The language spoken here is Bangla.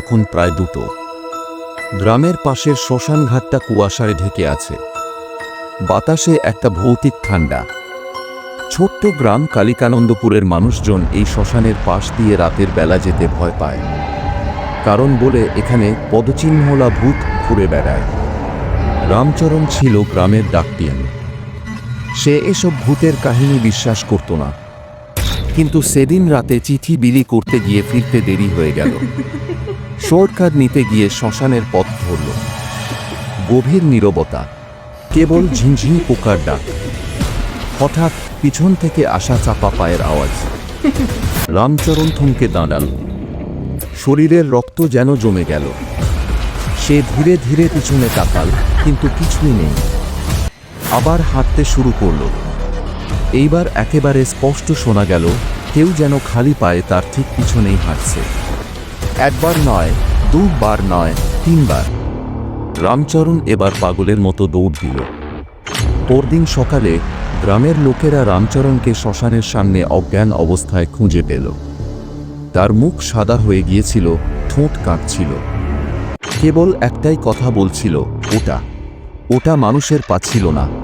এখন প্রায় দুটো। গ্রামের পাশের শ্মশান ঘাটটা কুয়াশায় ঢেকে আছে। বাতাসে একটা ভৌতিক ঠান্ডা। ছোট্ট গ্রাম কালিকানন্দপুরের মানুষজন এই শ্মশানের পাশ দিয়ে রাতের বেলা যেতে ভয় পায়। কারণ বলে এখানে পদচিহ্নলা ভূত ঘুরে বেড়ায়। রামচরণ ছিল গ্রামের ডাকটিয়ান। সে এসব ভূতের কাহিনী বিশ্বাস করত না। কিন্তু সেদিন রাতে চিঠি বিলি করতে গিয়ে ফিরতে দেরি হয়ে গেল। শর্টকাট নিতে গিয়ে শ্মশানের পথ ধরল। গভীর নীরবতা, কেবল ঝিনঝিনি পোকার ডাক। হঠাৎ পিছন থেকে আসা চাপা পায়ের আওয়াজ। রামচরণ থমকে দাঁড়াল। শরীরের রক্ত যেন জমে গেল। সে ধীরে ধীরে পিছনে তাকাল, কিন্তু কিছুই নেই। আবার হাঁটতে শুরু করল। এইবার একেবারে স্পষ্ট শোনা গেল, কেউ যেন খালি পায়ে তার ঠিক পিছনেই হাঁটছে। একবার নয়, দুবার নয়, তিনবার। রামচরণ এবার পাগলের মতো দৌড় দিল। পরদিন সকালে গ্রামের লোকেরা রামচরণকে শ্মশানের সামনে অজ্ঞান অবস্থায় খুঁজে পেল। তার মুখ সাদা হয়ে গিয়েছিল, ঠোঁট কাঁপছিল। কেবল একটাই কথা বলছিল, ওটা। ওটা মানুষের পা ছিল না।